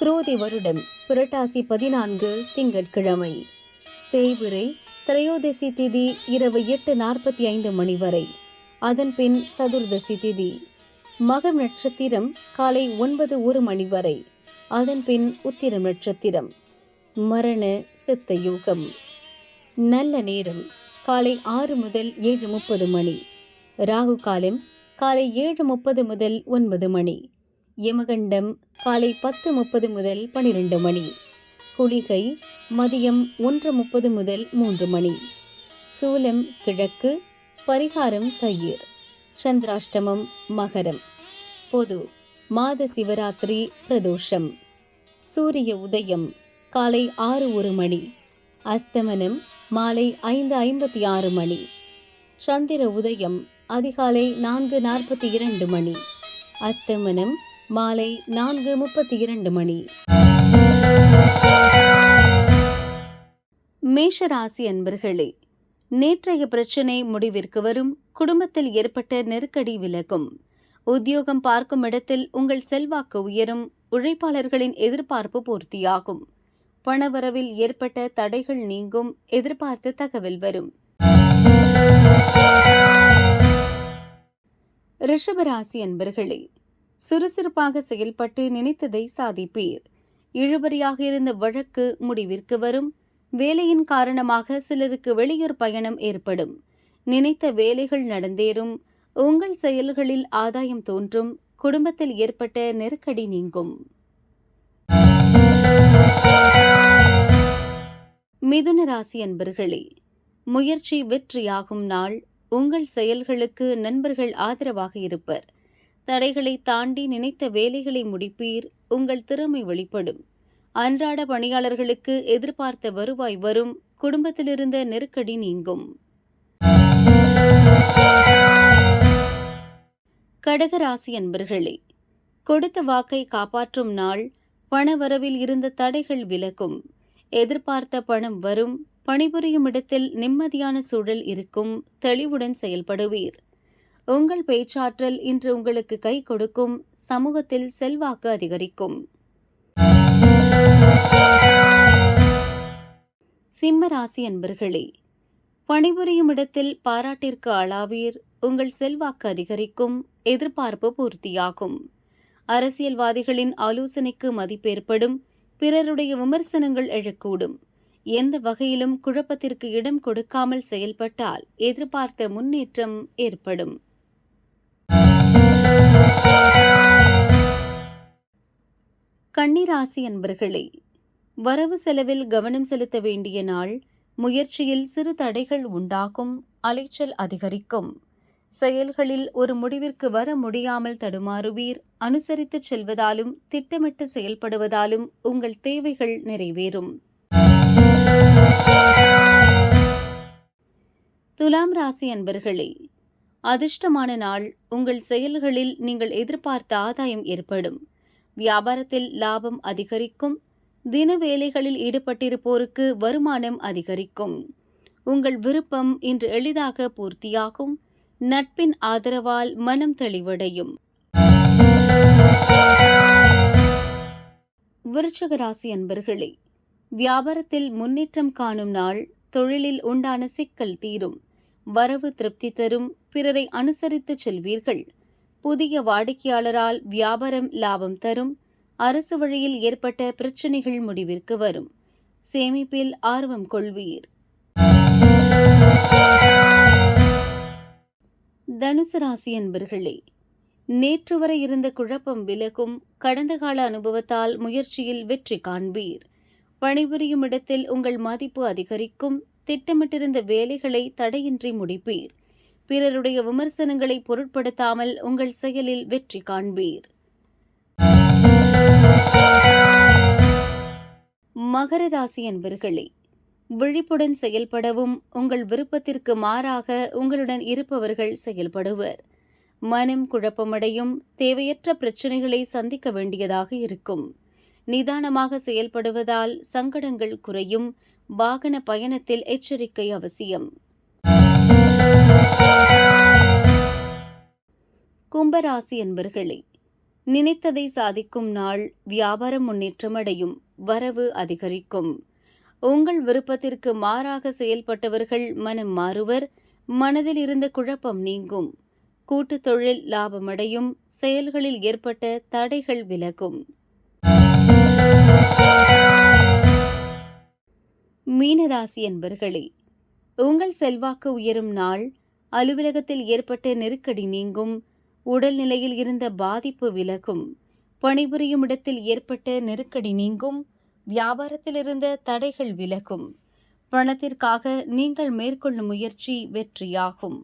குரோதி வருடம் புரட்டாசி பதினான்கு திங்கட்கிழமை. தேய்பிரை திரையோதசி திதி இரவு எட்டு நாற்பத்தி ஐந்து மணி வரை. அதன் பின் சதுர்தசி திதி. மகம் நட்சத்திரம் காலை ஒன்பது ஒரு மணி வரை. அதன் பின் உத்திரம் நட்சத்திரம். மரண சித்த யோகம் நல்ல நேரம் காலை ஆறு முதல் ஏழு முப்பது மணி. ராகு காலம் காலை ஏழு முப்பது முதல் ஒன்பது மணி. யமகண்டம் காலை பத்து முப்பது முதல் பனிரெண்டு மணி. குளிகை மதியம் ஒன்று முப்பது முதல் மூன்று மணி. சூலம் கிழக்கு பரிகாரம் தயிர். சந்திராஷ்டமம் மகரம். பொது மாத சிவராத்திரி பிரதோஷம். சூரிய உதயம் காலை ஆறு ஒரு மணி. அஸ்தமனம் மாலை ஐந்து ஐம்பத்தி ஆறு மணி. சந்திர உதயம் அதிகாலை நான்கு நாற்பத்தி இரண்டு மணி. அஸ்தமனம் மாலை நான்கு முப்பத்தி இரண்டு மணி. மேஷராசி அன்பர்களே நேற்றைய பிரச்சினை முடிவிற்கு வரும் குடும்பத்தில் ஏற்பட்ட நெருக்கடி விலகும். உத்தியோகம் பார்க்கும் இடத்தில் உங்கள் செல்வாக்கு உயரும் உழைப்பாளர்களின் எதிர்பார்ப்பு பூர்த்தியாகும். பணவரவில் ஏற்பட்ட தடைகள் நீங்கும் எதிர்பார்த்த தகவல் வரும். ரிஷபராசி அன்பர்களே சுறுசுறுப்பாக செயல்பட்டு நினைத்ததை சாதிப்பீர். இழுபறியாக இருந்த வழக்கு முடிவிற்கு வரும். வேலையின் காரணமாக சிலருக்கு வெளியூர் பயணம் ஏற்படும். நினைத்த வேலைகள் நடந்தேறும். உங்கள் செயல்களில் ஆதாயம் தோன்றும். குடும்பத்தில் ஏற்பட்ட நெருக்கடி நீங்கும். மிதுன ராசி அன்பர்களே முயற்சி வெற்றியாகும் நாள். உங்கள் செயல்களுக்கு நண்பர்கள் ஆதரவாக இருப்பர். தடைகளை தாண்டி நினைத்த வேலைகளை முடிப்பீர் உங்கள் திறமை வெளிப்படும். அன்றாட பணியாளர்களுக்கு எதிர்பார்த்த வருவாய் வரும் குடும்பத்திலிருந்த நெருக்கடி நீங்கும். கடகராசி அன்பர்களே கொடுத்த வாக்கை காப்பாற்றும் நாள் பணவரவில் இருந்த தடைகள் விலகும். எதிர்பார்த்த பணம் வரும் பணிபுரியும் இடத்தில் நிம்மதியான சூழல் இருக்கும் தெளிவுடன் செயல்படுவீர். உங்கள் பேச்சாற்றல் இன்று உங்களுக்கு கை கொடுக்கும். சமூகத்தில் செல்வாக்கு அதிகரிக்கும். சிம்மராசி அன்பர்களே பணிபுரியும் இடத்தில் பாராட்டிற்கு ஆளாவீர். உங்கள் செல்வாக்கு அதிகரிக்கும். எதிர்பார்ப்பு பூர்த்தியாகும். அரசியல்வாதிகளின் ஆலோசனைக்கு மதிப்பேற்படும் பிறருடைய விமர்சனங்கள் எழக்கூடும். எந்த வகையிலும் குழப்பத்திற்கு இடம் கொடுக்காமல் செயல்பட்டால் எதிர்பார்த்த முன்னேற்றம் ஏற்படும். கன்னிராசி அன்பர்களே வரவு செலவில் கவனம் செலுத்த வேண்டிய நாள் முயற்சியில் சிறு தடைகள் உண்டாகும் அலைச்சல் அதிகரிக்கும். செயல்களில் ஒரு முடிவிற்கு வர முடியாமல் தடுமாறுவீர். அனுசரித்து செல்வதாலும் திட்டமிட்டு செயல்படுவதாலும் உங்கள் தேவைகள் நிறைவேறும். துலாம் ராசி அன்பர்களே அதிர்ஷ்டமான நாள். உங்கள் செயல்களில் நீங்கள் எதிர்பார்த்த ஆதாயம் ஏற்படும். வியாபாரத்தில் லாபம் அதிகரிக்கும். தின வேலைகளில் ஈடுபட்டிருப்போருக்கு வருமானம் அதிகரிக்கும். உங்கள் விருப்பம் இன்று எளிதாக பூர்த்தியாகும். நட்பின் ஆதரவால் மனம் தெளிவடையும். விருச்சக ராசி அன்பர்களே வியாபாரத்தில் முன்னேற்றம் காணும் நாள் தொழிலில் உண்டான சிக்கல் தீரும். வரவு திருப்தி தரும். பிறரை அனுசரித்து செல்வீர்கள். புதிய வாடிக்கையாளரால் வியாபாரம் லாபம் தரும் அரசு வழியில் ஏற்பட்ட பிரச்சினைகள் முடிவிற்கு வரும். சேமிப்பில் ஆர்வம் கொள்வீர். தனுசு ராசி அன்பர்களே நேற்று வரை இருந்த குழப்பம் விலகும் கடந்த கால அனுபவத்தால் முயற்சியில் வெற்றி காண்பீர். பணிபுரியும் இடத்தில் உங்கள் மதிப்பு அதிகரிக்கும் திட்டமிட்டிருந்த வேலைகளை தடையின்றி முடிப்பீர். பிறருடைய விமர்சனங்களை பொருட்படுத்தாமல் உங்கள் செயலில் வெற்றி காண்பீர். மகர ராசி அன்பர்களே விழிப்புடன் செயல்படவும் உங்கள் விருப்பத்திற்கு மாறாக உங்களுடன் இருப்பவர்கள் செயல்படுவர். மனம் குழப்பமடையும் தேவையற்ற பிரச்சனைகளை சந்திக்க வேண்டியதாக இருக்கும். நிதானமாக செயல்படுவதால் சங்கடங்கள் குறையும் வாகன பயணத்தில் எச்சரிக்கை அவசியம். கும்பராசி என்பர்களே நினைத்ததை சாதிக்கும் நாள் வியாபாரம் முன்னேற்றம் அடையும் வரவு அதிகரிக்கும். உங்கள் விருப்பத்திற்கு மாறாக செயல்பட்டவர்கள் மனம் மாறுவர் மனதில் இருந்த குழப்பம் நீங்கும். கூட்டுத் தொழில் லாபமடையும் செயல்களில் ஏற்பட்ட தடைகள் விலகும். மீனராசி என்பர்களே உங்கள் செல்வாக்கு உயரும் நாள் அலுவலகத்தில் ஏற்பட்ட நெருக்கடி நீங்கும். உடல்நிலையில் இருந்த பாதிப்பு விலகும். பணிபுரியும் இடத்தில் ஏற்பட்ட நெருக்கடி நீங்கும். வியாபாரத்தில் இருந்த தடைகள் விலகும். பணத்திற்காக நீங்கள் மேற்கொள்ளும் முயற்சி வெற்றியாகும்.